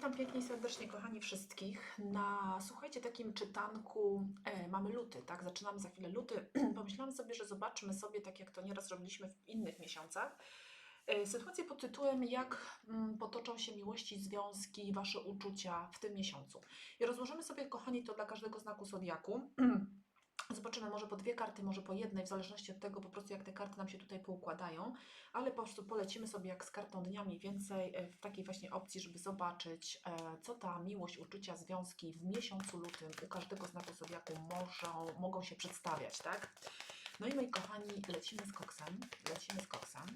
Witam pięknie i serdecznie, kochani wszystkich, na, słuchajcie, takim czytanku, e, mamy luty, tak, zaczynamy za chwilę luty, pomyślałam sobie, że zobaczmy sobie, tak jak to nieraz robiliśmy w innych miesiącach, e, sytuację pod tytułem, jak mm, potoczą się miłości, związki, wasze uczucia w tym miesiącu. I rozłożymy sobie, kochani, to dla każdego znaku zodiaku. Zobaczymy może po dwie karty, może po jednej, w zależności od tego po prostu jak te karty nam się tutaj poukładają, ale po prostu polecimy sobie jak z kartą dnia mniej więcej e, w takiej właśnie opcji, żeby zobaczyć, e, co ta miłość, uczucia, związki w miesiącu lutym u każdego znaku zodiaku mogą, mogą się przedstawiać, tak? No i moi kochani, lecimy z koksem, lecimy z koksem.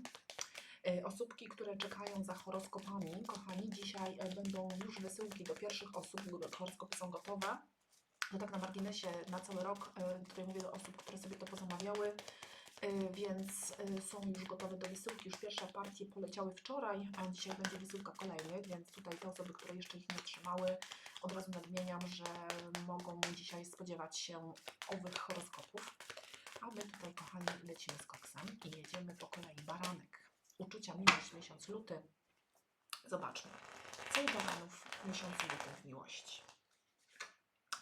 E, Osóbki, które czekają za horoskopami, kochani, dzisiaj będą już wysyłki do pierwszych osób, horoskopy są gotowe. No tak na marginesie na cały rok, e, tutaj mówię do osób, które sobie to pozamawiały, e, więc e, są już gotowe do wysyłki. Już pierwsze partie poleciały wczoraj, a dzisiaj będzie wysyłka kolejnych, więc tutaj te osoby, które jeszcze ich nie otrzymały, od razu nadmieniam, że mogą dzisiaj spodziewać się owych horoskopów. A my tutaj, kochani, lecimy z koksem i jedziemy po kolei. Baranek. Uczucia, miłość, miesiąc luty. Zobaczmy. Co u baranów w miesiącu lutym w miłości?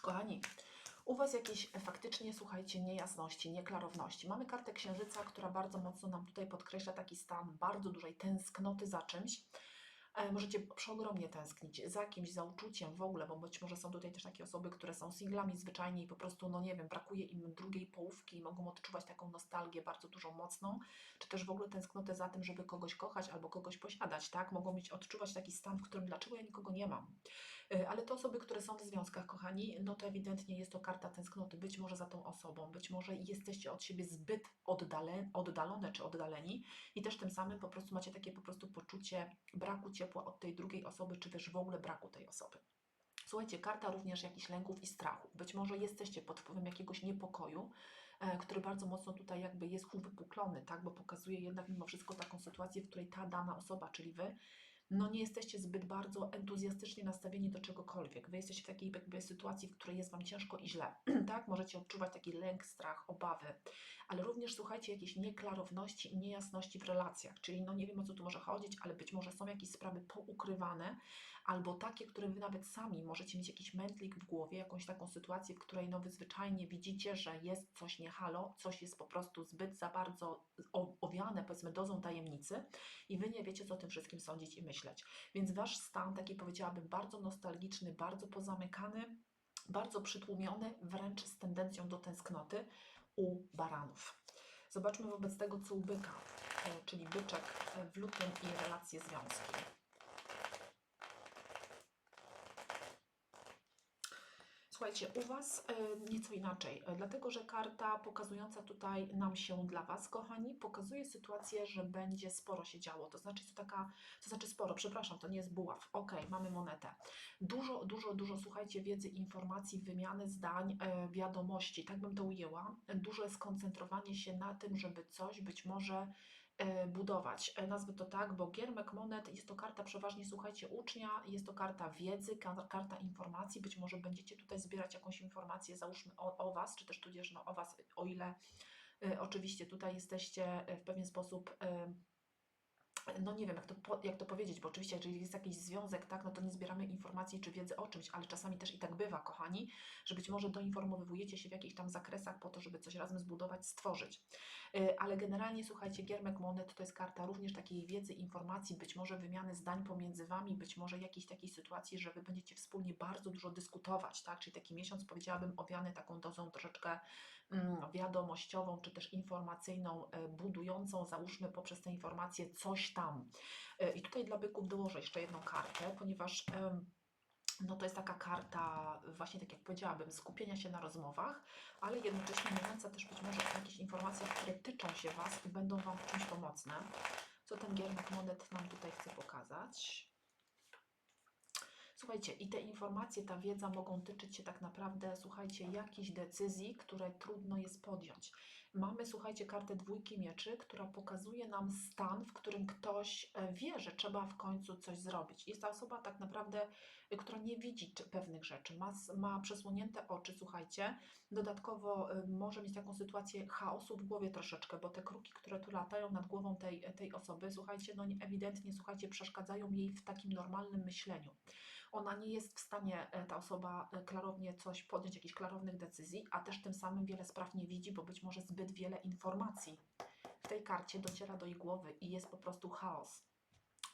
Kochani, u Was jakieś faktycznie, słuchajcie, niejasności, nieklarowności. Mamy kartę księżyca, która bardzo mocno nam tutaj podkreśla taki stan bardzo dużej tęsknoty za czymś. E, Możecie przeogromnie tęsknić za kimś, za uczuciem w ogóle, bo być może są tutaj też takie osoby, które są singlami zwyczajnie i po prostu, no nie wiem, brakuje im drugiej połówki i mogą odczuwać taką nostalgię bardzo dużą, mocną, czy też w ogóle tęsknotę za tym, żeby kogoś kochać albo kogoś posiadać, tak? Mogą mieć, odczuwać taki stan, w którym dlaczego ja nikogo nie mam. E, Ale te osoby, które są w związkach, kochani, no to ewidentnie jest to karta tęsknoty, być może za tą osobą, być może jesteście od siebie zbyt oddale, oddalone czy oddaleni i też tym samym po prostu macie takie po prostu poczucie braku ciepła od tej drugiej osoby, czy też w ogóle braku tej osoby. Słuchajcie, karta również jakichś lęków i strachu. Być może jesteście pod wpływem jakiegoś niepokoju, e, który bardzo mocno tutaj jakby jest uwypuklony, tak? bo pokazuje jednak mimo wszystko taką sytuację, w której ta dana osoba, czyli wy, no nie jesteście zbyt bardzo entuzjastycznie nastawieni do czegokolwiek. Wy jesteście w takiej jakby sytuacji, w której jest Wam ciężko i źle, tak? Możecie odczuwać taki lęk, strach, obawy, ale również słuchajcie jakieś nieklarowności i niejasności w relacjach, czyli no nie wiem o co tu może chodzić, ale być może są jakieś sprawy poukrywane, albo takie, które Wy nawet sami możecie mieć jakiś mętlik w głowie, jakąś taką sytuację, w której no Wy zwyczajnie widzicie, że jest coś nie halo, coś jest po prostu zbyt za bardzo owiane powiedzmy dozą tajemnicy i Wy nie wiecie co o tym wszystkim sądzić i myśleć. Więc Wasz stan, taki powiedziałabym, bardzo nostalgiczny, bardzo pozamykany, bardzo przytłumiony, wręcz z tendencją do tęsknoty u baranów. Zobaczmy wobec tego, co u byka, e, czyli byczek e, w lutym i relacje związki. Słuchajcie, u Was e, nieco inaczej, e, dlatego że karta pokazująca tutaj nam się dla Was, kochani, pokazuje sytuację, że będzie sporo się działo. To znaczy, to taka, to znaczy sporo, przepraszam, to nie jest buław. Ok, mamy monetę. Dużo, dużo, dużo, słuchajcie, wiedzy, informacji, wymiany zdań, e, wiadomości, tak bym to ujęła. Duże skoncentrowanie się na tym, żeby coś być może budować. E, Nazwę to tak, bo giermek monet jest to karta przeważnie, słuchajcie, ucznia, jest to karta wiedzy, ka- karta informacji. Być może będziecie tutaj zbierać jakąś informację, załóżmy o, o Was, czy też tudzież no, o Was, o ile e, oczywiście tutaj jesteście e, w pewien sposób. E, no nie wiem, jak to, jak to powiedzieć, bo oczywiście, jeżeli jest jakiś związek, tak, no to nie zbieramy informacji czy wiedzy o czymś, ale czasami też i tak bywa, kochani, że być może doinformowujecie się w jakichś tam zakresach po to, żeby coś razem zbudować, stworzyć. Yy, Ale generalnie, słuchajcie, Giermek Monet to jest karta również takiej wiedzy, informacji, być może wymiany zdań pomiędzy Wami, być może jakiejś takiej sytuacji, że Wy będziecie wspólnie bardzo dużo dyskutować, tak, czyli taki miesiąc, powiedziałabym, owiany taką dozą troszeczkę wiadomościową, czy też informacyjną, e, budującą, załóżmy poprzez te informacje coś tam. E, I tutaj dla byków dołożę jeszcze jedną kartę, ponieważ no to jest taka karta, właśnie tak jak powiedziałabym, skupienia się na rozmowach, ale jednocześnie mówiąca też być może o jakichś informacjach, które tyczą się Was i będą Wam w czymś pomocne. Co ten giermek monet nam tutaj chce pokazać? Słuchajcie, i te informacje, ta wiedza mogą tyczyć się tak naprawdę, słuchajcie, jakichś decyzji, które trudno jest podjąć. Mamy, słuchajcie, kartę dwójki mieczy, która pokazuje nam stan, w którym ktoś e, wie, że trzeba w końcu coś zrobić. Jest ta osoba tak naprawdę, y, która nie widzi pewnych rzeczy, ma, ma przesłonięte oczy, słuchajcie. Dodatkowo y, może mieć taką sytuację chaosu w głowie troszeczkę, bo te kruki, które tu latają nad głową tej, tej osoby, słuchajcie, no nie- ewidentnie, słuchajcie, przeszkadzają jej w takim normalnym myśleniu. Ona nie jest w stanie, e, ta osoba, e, klarownie coś podjąć, jakichś klarownych decyzji, a też tym samym wiele spraw nie widzi, bo być może zbyt wiele informacji w tej karcie dociera do jej głowy i jest po prostu chaos.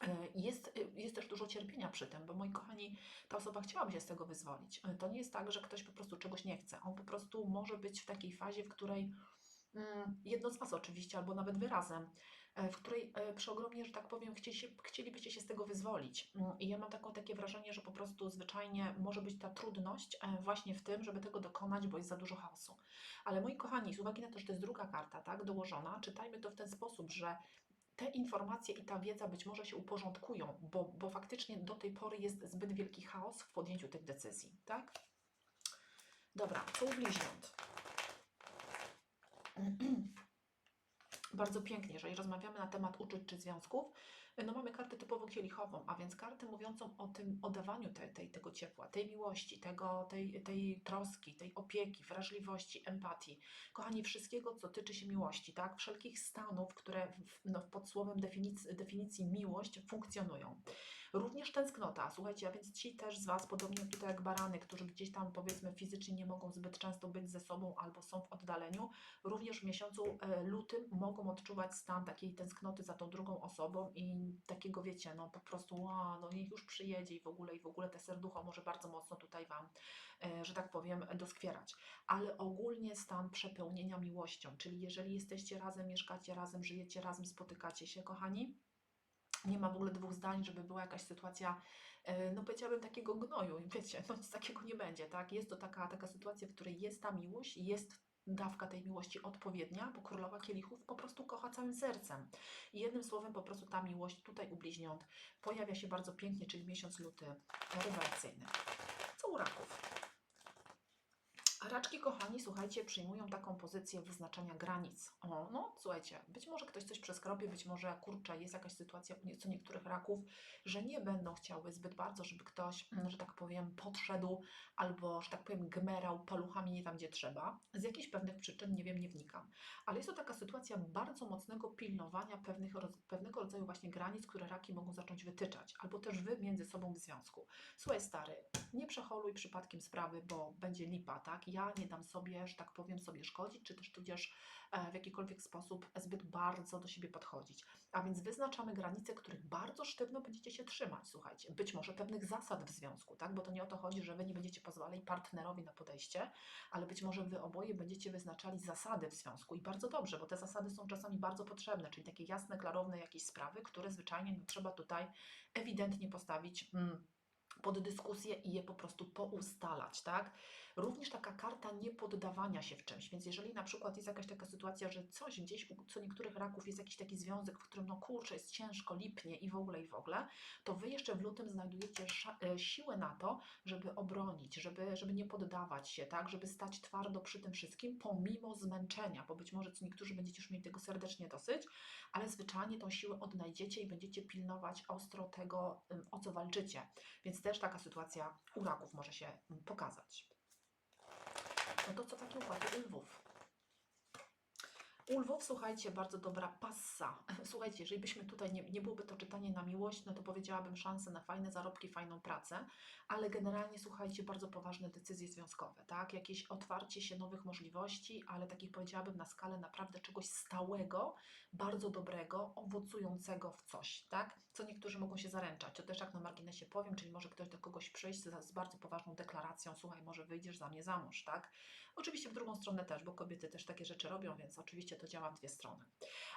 E, Jest, jest też dużo cierpienia przy tym, bo moi kochani, ta osoba chciałaby się z tego wyzwolić. To nie jest tak, że ktoś po prostu czegoś nie chce. On po prostu może być w takiej fazie, w której mm, jedno z Was oczywiście, albo nawet Wy razem, e, w której e, przeogromnie, że tak powiem, chcieli chcielibyście się z tego wyzwolić. Mm, I ja mam taką, takie wrażenie, że po prostu zwyczajnie może być ta trudność e, właśnie w tym, żeby tego dokonać, bo jest za dużo chaosu. Ale moi kochani, z uwagi na to, że to jest druga karta, tak, dołożona, czytajmy to w ten sposób, że te informacje i ta wiedza być może się uporządkują, bo, bo faktycznie do tej pory jest zbyt wielki chaos w podjęciu tych decyzji, tak? Dobra, co u bliźniąt? Bardzo pięknie, jeżeli rozmawiamy na temat uczuć czy związków, no mamy kartę typowo kielichową, a więc kartę mówiącą o tym oddawaniu tej, tej, tego ciepła, tej miłości, tego, tej, tej troski, tej opieki, wrażliwości, empatii. Kochani, wszystkiego, co tyczy się miłości, tak? Wszelkich stanów, które w, no, pod słowem definicji, definicji miłość funkcjonują. Również tęsknota, słuchajcie, a więc ci też z Was, podobnie tutaj jak barany, którzy gdzieś tam powiedzmy fizycznie nie mogą zbyt często być ze sobą albo są w oddaleniu, również w miesiącu e, lutym mogą odczuwać stan takiej tęsknoty za tą drugą osobą i takiego wiecie, no po prostu, a, no niech już przyjedzie i w ogóle, i w ogóle te serducho może bardzo mocno tutaj Wam, e, że tak powiem, doskwierać. Ale ogólnie stan przepełnienia miłością, czyli jeżeli jesteście razem, mieszkacie razem, żyjecie razem, spotykacie się, kochani, nie ma w ogóle dwóch zdań, żeby była jakaś sytuacja, e, no powiedziałabym takiego gnoju wiecie, no nic takiego nie będzie, tak? Jest to taka, taka sytuacja, w której jest ta miłość, jest dawka tej miłości odpowiednia, bo królowa kielichów po prostu kocha całym sercem. I jednym słowem po prostu ta miłość tutaj u bliźniąt pojawia się bardzo pięknie, czyli miesiąc luty rewelacyjny. Co u raków? Raczki, kochani, słuchajcie, przyjmują taką pozycję wyznaczania granic. O, no, słuchajcie, być może ktoś coś przeskropie, być może, kurczę, jest jakaś sytuacja u niektórych raków, że nie będą chciały zbyt bardzo, żeby ktoś, mm, że tak powiem, podszedł albo, że tak powiem, gmerał paluchami nie tam, gdzie trzeba. Z jakichś pewnych przyczyn, nie wiem, nie wnikam. Ale jest to taka sytuacja bardzo mocnego pilnowania pewnych, pewnego rodzaju właśnie granic, które raki mogą zacząć wytyczać, albo też wy między sobą w związku. Słuchaj, stary, nie przeholuj przypadkiem sprawy, bo będzie lipa, tak? Ja nie dam sobie, że tak powiem, sobie szkodzić, czy też tudzież e, w jakikolwiek sposób zbyt bardzo do siebie podchodzić. A więc wyznaczamy granice, których bardzo sztywno będziecie się trzymać, słuchajcie. Być może pewnych zasad w związku, tak? Bo to nie o to chodzi, że wy nie będziecie pozwalali partnerowi na podejście, ale być może wy oboje będziecie wyznaczali zasady w związku i bardzo dobrze, bo te zasady są czasami bardzo potrzebne, czyli takie jasne, klarowne jakieś sprawy, które zwyczajnie no, trzeba tutaj ewidentnie postawić. Mm, pod dyskusję i je po prostu poustalać, tak? Również taka karta niepoddawania się w czymś, więc jeżeli na przykład jest jakaś taka sytuacja, że coś gdzieś u co niektórych raków jest jakiś taki związek, w którym no kurczę, jest ciężko, lipnie i w ogóle, i w ogóle, to wy jeszcze w lutym znajdujecie e, siłę na to, żeby obronić, żeby, żeby nie poddawać się, tak? Żeby stać twardo przy tym wszystkim, pomimo zmęczenia, bo być może co niektórzy będziecie już mieli tego serdecznie dosyć, ale zwyczajnie tą siłę odnajdziecie i będziecie pilnować ostro tego, o co walczycie. Więc też taka sytuacja u raków może się pokazać. No to co takie układy u lwów? U lwów, słuchajcie, bardzo dobra passa. Słuchajcie, jeżeli byśmy tutaj, nie, nie byłoby to czytanie na miłość, no to powiedziałabym szansę na fajne zarobki, fajną pracę, ale generalnie, słuchajcie, bardzo poważne decyzje związkowe, tak? Jakieś otwarcie się nowych możliwości, ale takich powiedziałabym na skalę naprawdę czegoś stałego, bardzo dobrego, owocującego w coś, tak? Co niektórzy mogą się zaręczać. To też jak na marginesie powiem, czyli może ktoś do kogoś przyjść z, z bardzo poważną deklaracją, słuchaj, może wyjdziesz za mnie za mąż, tak? Oczywiście w drugą stronę też, bo kobiety też takie rzeczy robią, więc oczywiście to działa w dwie strony.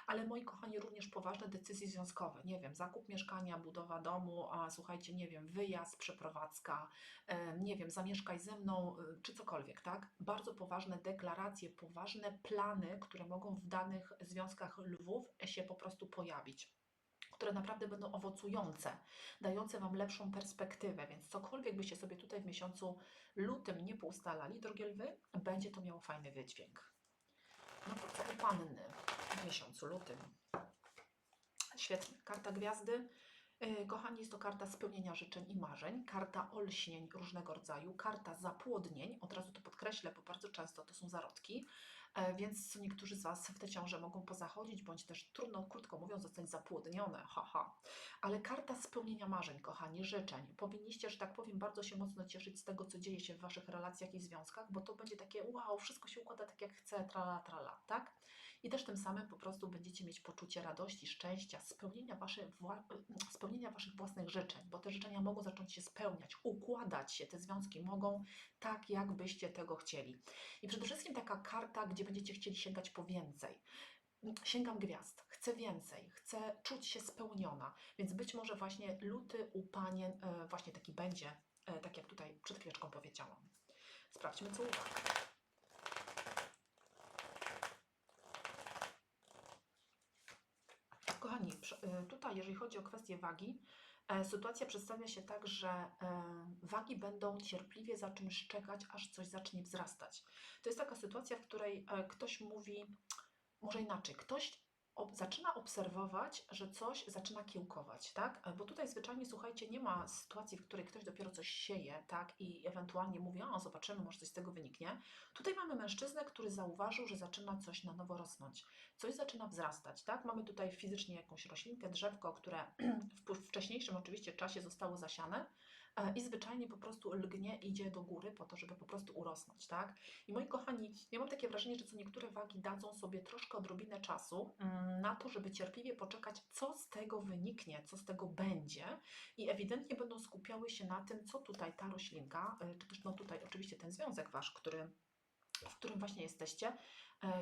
Ale moi kochani, również poważne decyzje związkowe, nie wiem, zakup mieszkania, budowa domu, a słuchajcie, nie wiem, wyjazd, przeprowadzka, nie wiem, zamieszkaj ze mną, e, czy cokolwiek, tak? Bardzo poważne deklaracje, poważne plany, które mogą w danych związkach lwów się po prostu pojawić które naprawdę będą owocujące, dające Wam lepszą perspektywę, więc cokolwiek byście sobie tutaj w miesiącu lutym nie poustalali, drogie lwy, będzie to miało fajny wydźwięk. U Panny w miesiącu lutym? Świetnie. Karta gwiazdy. Yy, Kochani, jest to karta spełnienia życzeń i marzeń, karta olśnień różnego rodzaju, karta zapłodnień, od razu to podkreślę, bo bardzo często to są zarodki, e, więc co niektórzy z Was w te ciąże mogą pozachodzić, bądź też trudno, krótko mówiąc, zostać zapłodnione, haha. Ale karta spełnienia marzeń, kochani, życzeń. Powinniście, że tak powiem, bardzo się mocno cieszyć z tego, co dzieje się w Waszych relacjach i związkach, bo to będzie takie wow, wszystko się układa tak jak chcę, trala, trala, tak? I też tym samym po prostu będziecie mieć poczucie radości, szczęścia, spełnienia, wasze, spełnienia Waszych własnych życzeń, bo te życzenia mogą zacząć się spełniać, układać się, te związki mogą tak, jak byście tego chcieli. I przede wszystkim taka karta, gdzie będziecie chcieli sięgać po więcej. Sięgam gwiazd, chcę więcej, chcę czuć się spełniona, więc być może właśnie luty u panien e, właśnie taki będzie, e, tak jak tutaj przed chwileczką powiedziałam. Sprawdźmy, co. Kochani, prze- e, tutaj jeżeli chodzi o kwestię wagi, e, sytuacja przedstawia się tak, że e, wagi będą cierpliwie za czymś czekać, aż coś zacznie wzrastać. To jest taka sytuacja, w której e, ktoś mówi, może inaczej, ktoś ob, zaczyna obserwować, że coś zaczyna kiełkować, tak? E, Bo tutaj zwyczajnie, słuchajcie, nie ma sytuacji, w której ktoś dopiero coś sieje, tak? I ewentualnie mówi, o, zobaczymy, może coś z tego wyniknie. Tutaj mamy mężczyznę, który zauważył, że zaczyna coś na nowo rosnąć. Coś zaczyna wzrastać, tak? Mamy tutaj fizycznie jakąś roślinkę, drzewko, które w wcześniejszym oczywiście czasie zostało zasiane i zwyczajnie po prostu lgnie, idzie do góry po to, żeby po prostu urosnąć, tak? I moi kochani, ja mam takie wrażenie, że co niektóre wagi dadzą sobie troszkę odrobinę czasu mm, na to, żeby cierpliwie poczekać, co z tego wyniknie, co z tego będzie i ewidentnie będą skupiały się na tym, co tutaj ta roślinka, y, czy też no tutaj oczywiście ten związek wasz, który w którym właśnie jesteście,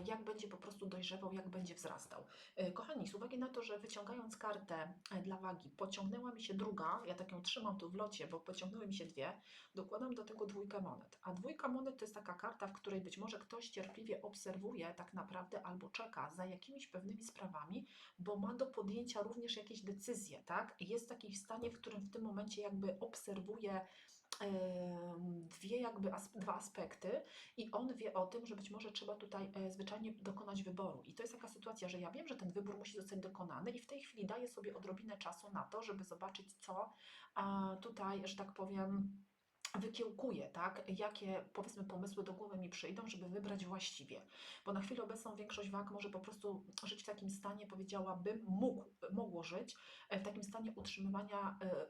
jak będzie po prostu dojrzewał, jak będzie wzrastał. E, Kochani, z uwagi na to, że wyciągając kartę e, dla wagi, pociągnęła mi się druga, ja tak ją trzymam tu w locie, bo pociągnęły mi się dwie, dokładam do tego dwójkę monet. A dwójka monet to jest taka karta, w której być może ktoś cierpliwie obserwuje tak naprawdę albo czeka za jakimiś pewnymi sprawami, bo ma do podjęcia również jakieś decyzje, tak? Jest taki w stanie, w którym w tym momencie jakby obserwuje dwie jakby as, dwa aspekty i on wie o tym, że być może trzeba tutaj e, zwyczajnie dokonać wyboru. I to jest taka sytuacja, że ja wiem, że ten wybór musi zostać dokonany i w tej chwili daję sobie odrobinę czasu na to, żeby zobaczyć, co tutaj, że tak powiem, wykiełkuję, tak? Jakie powiedzmy pomysły do głowy mi przyjdą, żeby wybrać właściwie. Bo na chwilę obecną większość wag może po prostu żyć w takim stanie, powiedziałabym, mógł, mogło żyć e, w takim stanie utrzymywania e,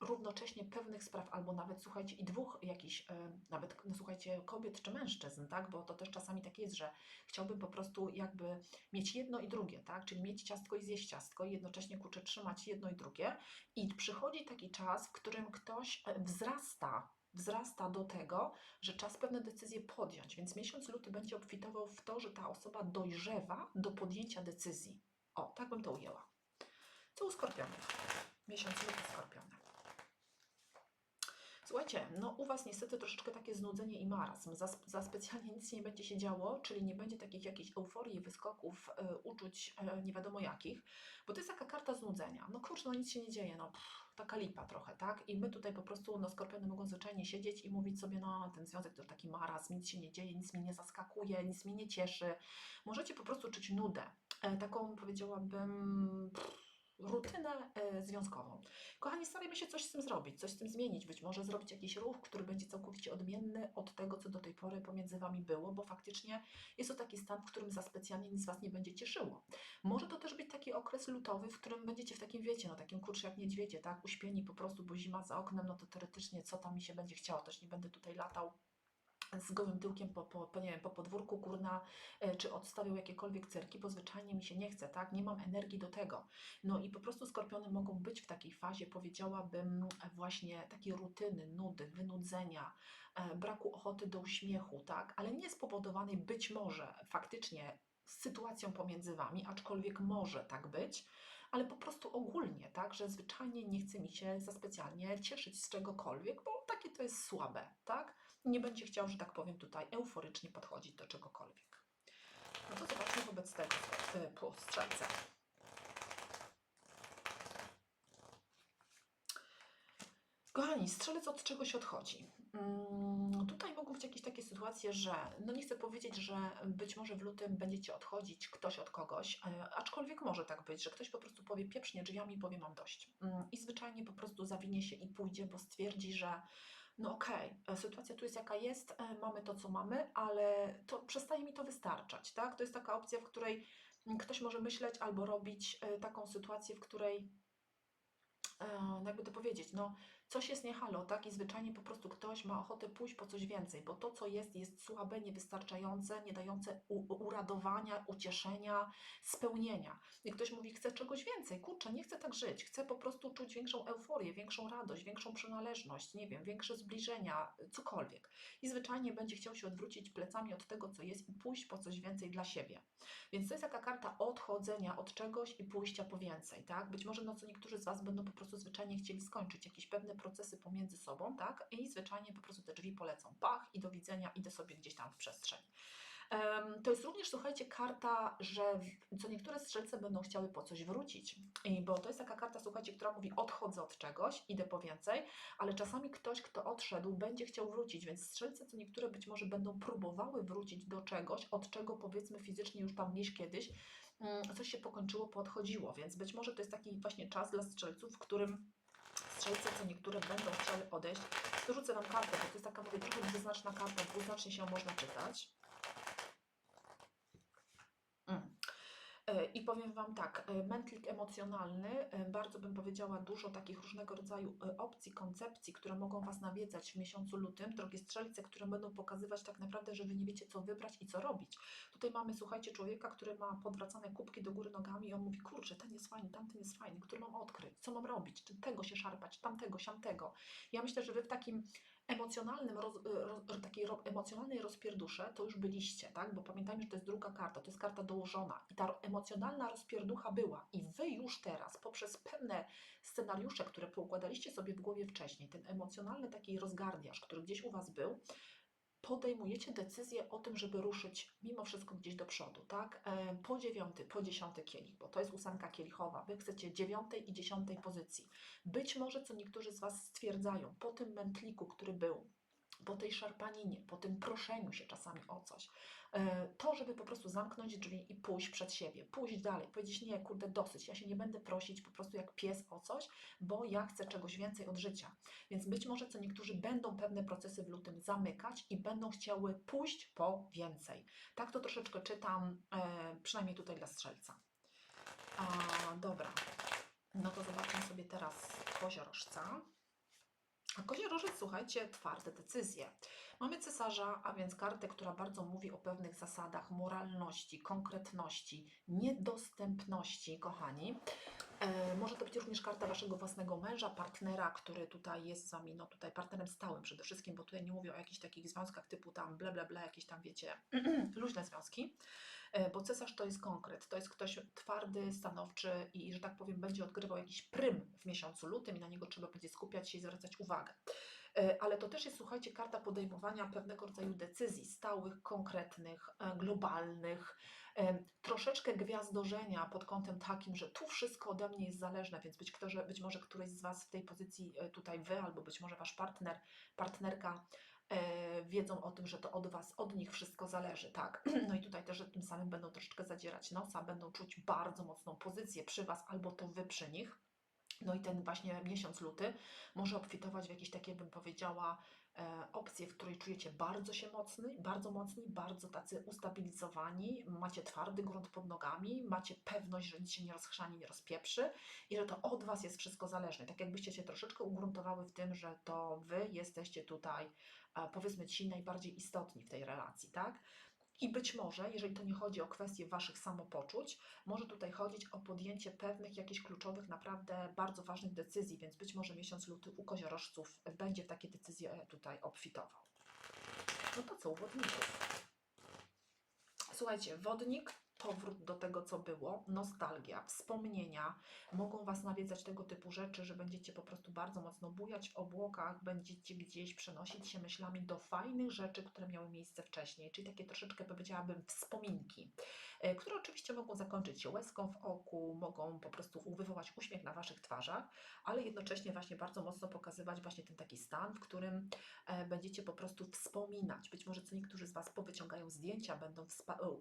równocześnie pewnych spraw, albo nawet słuchajcie, i dwóch jakichś, e, nawet no, słuchajcie, kobiet czy mężczyzn, tak? Bo to też czasami tak jest, że chciałbym po prostu jakby mieć jedno i drugie, tak? Czyli mieć ciastko i zjeść ciastko i jednocześnie kurczę trzymać jedno i drugie. I przychodzi taki czas, w którym ktoś e, wzrasta wzrasta do tego, że czas pewne decyzje podjąć. Więc miesiąc luty będzie obfitował w to, że ta osoba dojrzewa do podjęcia decyzji. O, tak bym to ujęła. Co u skorpionów? Miesiąc luty skorpiony. Słuchajcie, no u Was niestety troszeczkę takie znudzenie i marazm. Za, za specjalnie nic nie będzie się działo, czyli nie będzie takich jakichś euforii, wyskoków, e, uczuć e, nie wiadomo jakich, bo to jest taka karta znudzenia. No kurczę, no nic się nie dzieje, no pff, taka lipa trochę, tak? I my tutaj po prostu, no skorpiony mogą zwyczajnie siedzieć i mówić sobie, no ten związek to taki marazm, nic się nie dzieje, nic mnie nie zaskakuje, nic mnie nie cieszy. Możecie po prostu czuć nudę, e, taką powiedziałabym... Pff, rutynę e, związkową. Kochani, starajmy się coś z tym zrobić, coś z tym zmienić, być może zrobić jakiś ruch, który będzie całkowicie odmienny od tego, co do tej pory pomiędzy Wami było, bo faktycznie jest to taki stan, w którym za specjalnie nic Was nie będzie cieszyło. Może to też być taki okres lutowy, w którym będziecie w takim, wiecie, no takim kurczę jak niedźwiedzie, tak, uśpieni po prostu, bo zima za oknem, no to teoretycznie co tam mi się będzie chciało, też nie będę tutaj latał z gołym tyłkiem po, po, nie wiem, po podwórku kurna, e, czy odstawiał jakiekolwiek cyrki, bo zwyczajnie mi się nie chce, tak? Nie mam energii do tego. No i po prostu skorpiony mogą być w takiej fazie, powiedziałabym, właśnie takiej rutyny, nudy, wynudzenia, e, braku ochoty do uśmiechu, tak? Ale nie spowodowanej być może faktycznie sytuacją pomiędzy Wami, aczkolwiek może tak być, ale po prostu ogólnie, tak, że zwyczajnie nie chce mi się za specjalnie cieszyć z czegokolwiek, bo takie to jest słabe, tak? Nie będzie chciał, że tak powiem, tutaj euforycznie podchodzić do czegokolwiek. No to zobaczmy wobec tego po strzelce. Kochani, strzelec od czegoś odchodzi. Mm, tutaj mogą być jakieś takie sytuacje, że no nie chcę powiedzieć, że być może w lutym będziecie odchodzić ktoś od kogoś, e, aczkolwiek może tak być, że ktoś po prostu powie pieprznie drzwiami i powie mam dość. Mm, I zwyczajnie po prostu zawinie się i pójdzie, bo stwierdzi, że no okej, e, sytuacja tu jest jaka jest, e, mamy to, co mamy, ale to przestaje mi to wystarczać, tak? To jest taka opcja, w której mm, ktoś może myśleć albo robić e, taką sytuację, w której no jakby to powiedzieć, no coś jest nie halo, tak? I zwyczajnie po prostu ktoś ma ochotę pójść po coś więcej, bo to, co jest, jest słabe, niewystarczające, nie dające uradowania, ucieszenia, spełnienia. I ktoś mówi, chce czegoś więcej, kurczę, nie chcę tak żyć, chcę po prostu czuć większą euforię, większą radość, większą przynależność, nie wiem, większe zbliżenia, cokolwiek. I zwyczajnie będzie chciał się odwrócić plecami od tego, co jest i pójść po coś więcej dla siebie. Więc to jest taka karta odchodzenia od czegoś i pójścia po więcej, tak? Być może no co niektórzy z Was będą po prostu zwyczajnie chcieli skończyć jakieś pewne procesy pomiędzy sobą, tak? I zwyczajnie po prostu te drzwi polecą. Pach i do widzenia, idę sobie gdzieś tam w przestrzeń. To jest również, słuchajcie, karta, że co niektóre strzelce będą chciały po coś wrócić. I bo to jest taka karta, słuchajcie, która mówi odchodzę od czegoś, idę po więcej, ale czasami ktoś, kto odszedł, będzie chciał wrócić, więc strzelce co niektóre być może będą próbowały wrócić do czegoś, od czego powiedzmy fizycznie już tam gdzieś kiedyś mm, coś się pokończyło, poodchodziło, więc być może to jest taki właśnie czas dla strzelców, w którym strzelce co niektóre będą chciały odejść. Dorzucę Wam kartę, bo to jest taka, mówię, trochę dwuznaczna karta, dwuznacznie się można czytać. Mm. E, I powiem Wam tak, e, mętlik emocjonalny, e, bardzo bym powiedziała dużo takich różnego rodzaju e, opcji, koncepcji, które mogą Was nawiedzać w miesiącu lutym, drogie strzelce, które będą pokazywać tak naprawdę, że Wy nie wiecie co wybrać i co robić. Tutaj mamy, słuchajcie, człowieka, który ma podwracane kubki do góry nogami i on mówi, kurczę, ten jest fajny, tamten jest fajny, który mam odkryć, co mam robić, czy tego się szarpać, tamtego, siamtego. Ja myślę, że Wy w takim emocjonalnym, roz, roz, takiej ro, emocjonalnej rozpierdusze to już byliście, tak? Bo pamiętajmy, że to jest druga karta, to jest karta dołożona i ta emocjonalna rozpierducha była i Wy już teraz poprzez pewne scenariusze, które poukładaliście sobie w głowie wcześniej, ten emocjonalny taki rozgardiaż, który gdzieś u Was był, podejmujecie decyzję o tym, żeby ruszyć mimo wszystko gdzieś do przodu, tak? E, Po dziewiąty, po dziesiąty kielich, bo to jest ósemka kielichowa. Wy chcecie dziewiątej i dziesiątej pozycji. Być może, co niektórzy z Was stwierdzają, po tym mętliku, który był, po tej szarpaninie, po tym proszeniu się czasami o coś, to, żeby po prostu zamknąć drzwi i pójść przed siebie, pójść dalej, powiedzieć nie, kurde, dosyć, ja się nie będę prosić po prostu jak pies o coś, bo ja chcę czegoś więcej od życia. Więc być może co niektórzy będą pewne procesy w lutym zamykać i będą chciały pójść po więcej. Tak to troszeczkę czytam, e, przynajmniej tutaj dla strzelca. A, dobra, no to zobaczmy sobie teraz koziorożca. Koziorożec, słuchajcie, twarde decyzje. Mamy cesarza, a więc kartę, która bardzo mówi o pewnych zasadach moralności, konkretności, niedostępności, kochani. E, może to być również karta waszego własnego męża, partnera, który tutaj jest z wami, no tutaj partnerem stałym przede wszystkim, bo tutaj nie mówię o jakichś takich związkach typu tam ble, ble, ble, jakieś tam wiecie, luźne związki, E, bo cesarz to jest konkret, to jest ktoś twardy, stanowczy i, że tak powiem, będzie odgrywał jakiś prym w miesiącu lutym i na niego trzeba będzie skupiać się i zwracać uwagę. E, Ale to też jest, słuchajcie, karta podejmowania pewnego rodzaju decyzji stałych, konkretnych, e, globalnych, e, troszeczkę gwiazdorzenia pod kątem takim, że tu wszystko ode mnie jest zależne, więc być, może, być może któryś z Was w tej pozycji tutaj Wy, albo być może Wasz partner, partnerka wiedzą o tym, że to od Was, od nich wszystko zależy, tak? No i tutaj też, że tym samym będą troszeczkę zadzierać nosa, będą czuć bardzo mocną pozycję przy Was, albo to Wy przy nich. No i ten właśnie miesiąc luty może obfitować w jakieś takie, bym powiedziała, e, opcje, w której czujecie bardzo się mocny, bardzo mocni, bardzo tacy ustabilizowani, macie twardy grunt pod nogami, macie pewność, że nic się nie rozchrzani, nie rozpieprzy i że to od Was jest wszystko zależne. Tak jakbyście się troszeczkę ugruntowały w tym, że to Wy jesteście tutaj, e, powiedzmy ci najbardziej istotni w tej relacji, tak? I być może, jeżeli to nie chodzi o kwestie Waszych samopoczuć, może tutaj chodzić o podjęcie pewnych jakichś kluczowych, naprawdę bardzo ważnych decyzji, więc być może miesiąc luty u koziorożców będzie w takie decyzje tutaj obfitował. No to co u wodników? Słuchajcie, wodnik, powrót do tego, co było, nostalgia, wspomnienia, mogą Was nawiedzać tego typu rzeczy, że będziecie po prostu bardzo mocno bujać w obłokach, będziecie gdzieś przenosić się myślami do fajnych rzeczy, które miały miejsce wcześniej, czyli takie troszeczkę powiedziałabym wspominki, e, które oczywiście mogą zakończyć się łezką w oku, mogą po prostu wywołać uśmiech na Waszych twarzach, ale jednocześnie właśnie bardzo mocno pokazywać właśnie ten taki stan, w którym e, będziecie po prostu wspominać. Być może co niektórzy z Was powyciągają zdjęcia, będą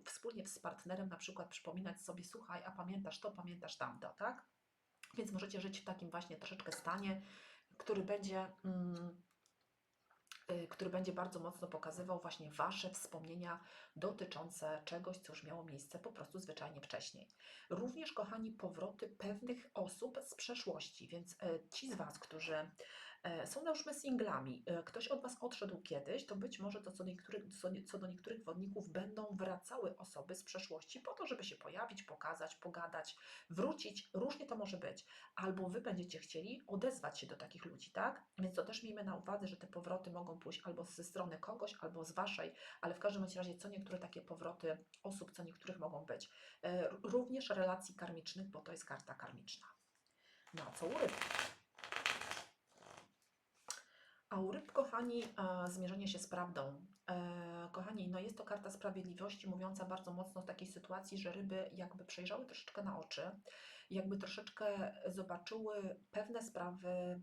wspólnie z partnerem na przykład przypominać sobie, słuchaj, a pamiętasz to, pamiętasz tamto, tak? Więc możecie żyć w takim właśnie troszeczkę stanie, który będzie mm, który będzie bardzo mocno pokazywał właśnie Wasze wspomnienia dotyczące czegoś, co już miało miejsce po prostu zwyczajnie wcześniej. Również, kochani, powroty pewnych osób z przeszłości, więc e, ci z Was, którzy są załóżmy singlami, e, ktoś od Was odszedł kiedyś, to być może to co do niektórych, co, do niektórych wodników będą wracały osoby z przeszłości po to, żeby się pojawić, pokazać, pogadać, wrócić, różnie to może być. Albo Wy będziecie chcieli odezwać się do takich ludzi, tak? Więc to też miejmy na uwadze, że te powroty mogą pójść albo ze strony kogoś, albo z Waszej, ale w każdym razie co niektóre takie powroty osób, co niektórych mogą być. E, Również relacji karmicznych, bo to jest karta karmiczna. No co u? A u ryb, kochani, zmierzenie się z prawdą. E, kochani, no jest to karta sprawiedliwości, mówiąca bardzo mocno w takiej sytuacji, że ryby jakby przejrzały troszeczkę na oczy, jakby troszeczkę zobaczyły pewne sprawy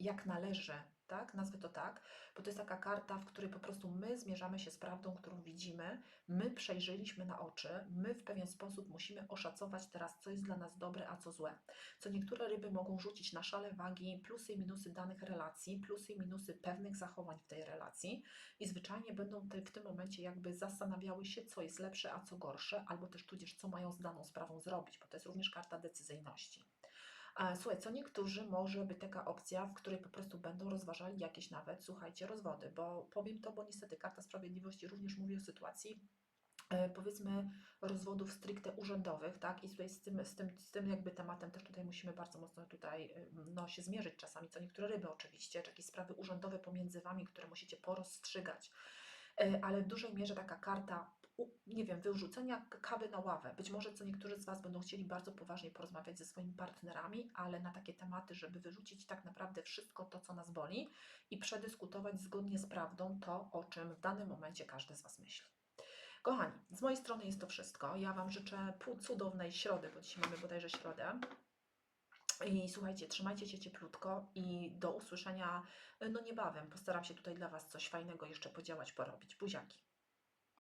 jak należy, tak? Nazwę to tak, bo to jest taka karta, w której po prostu my zmierzamy się z prawdą, którą widzimy, my przejrzeliśmy na oczy, my w pewien sposób musimy oszacować teraz, co jest dla nas dobre, a co złe. Co niektóre ryby mogą rzucić na szale wagi plusy i minusy danych relacji, plusy i minusy pewnych zachowań w tej relacji i zwyczajnie będą te, w tym momencie jakby zastanawiały się, co jest lepsze, a co gorsze, albo też tudzież co mają z daną sprawą zrobić, bo to jest również karta decyzyjności. E, Słuchaj, co niektórzy może być taka opcja, w której po prostu będą rozważali jakieś nawet, słuchajcie, rozwody, bo powiem to, bo niestety karta sprawiedliwości również mówi o sytuacji, e, powiedzmy rozwodów stricte urzędowych, tak? I tutaj z tym, z, tym, z tym jakby tematem też tutaj musimy bardzo mocno tutaj y, no, się zmierzyć czasami, co niektóre ryby oczywiście, czy jakieś sprawy urzędowe pomiędzy Wami, które musicie porozstrzygać. E, Ale w dużej mierze taka karta, nie wiem, wyrzucenia kawy na ławę. Być może co niektórzy z Was będą chcieli bardzo poważnie porozmawiać ze swoimi partnerami, ale na takie tematy, żeby wyrzucić tak naprawdę wszystko to, co nas boli i przedyskutować zgodnie z prawdą to, o czym w danym momencie każdy z Was myśli. Kochani, z mojej strony jest to wszystko. Ja Wam życzę pół cudownej środy, bo dzisiaj mamy bodajże środę. I słuchajcie, trzymajcie się cieplutko i do usłyszenia no niebawem. Postaram się tutaj dla Was coś fajnego jeszcze podziałać, porobić. Buziaki.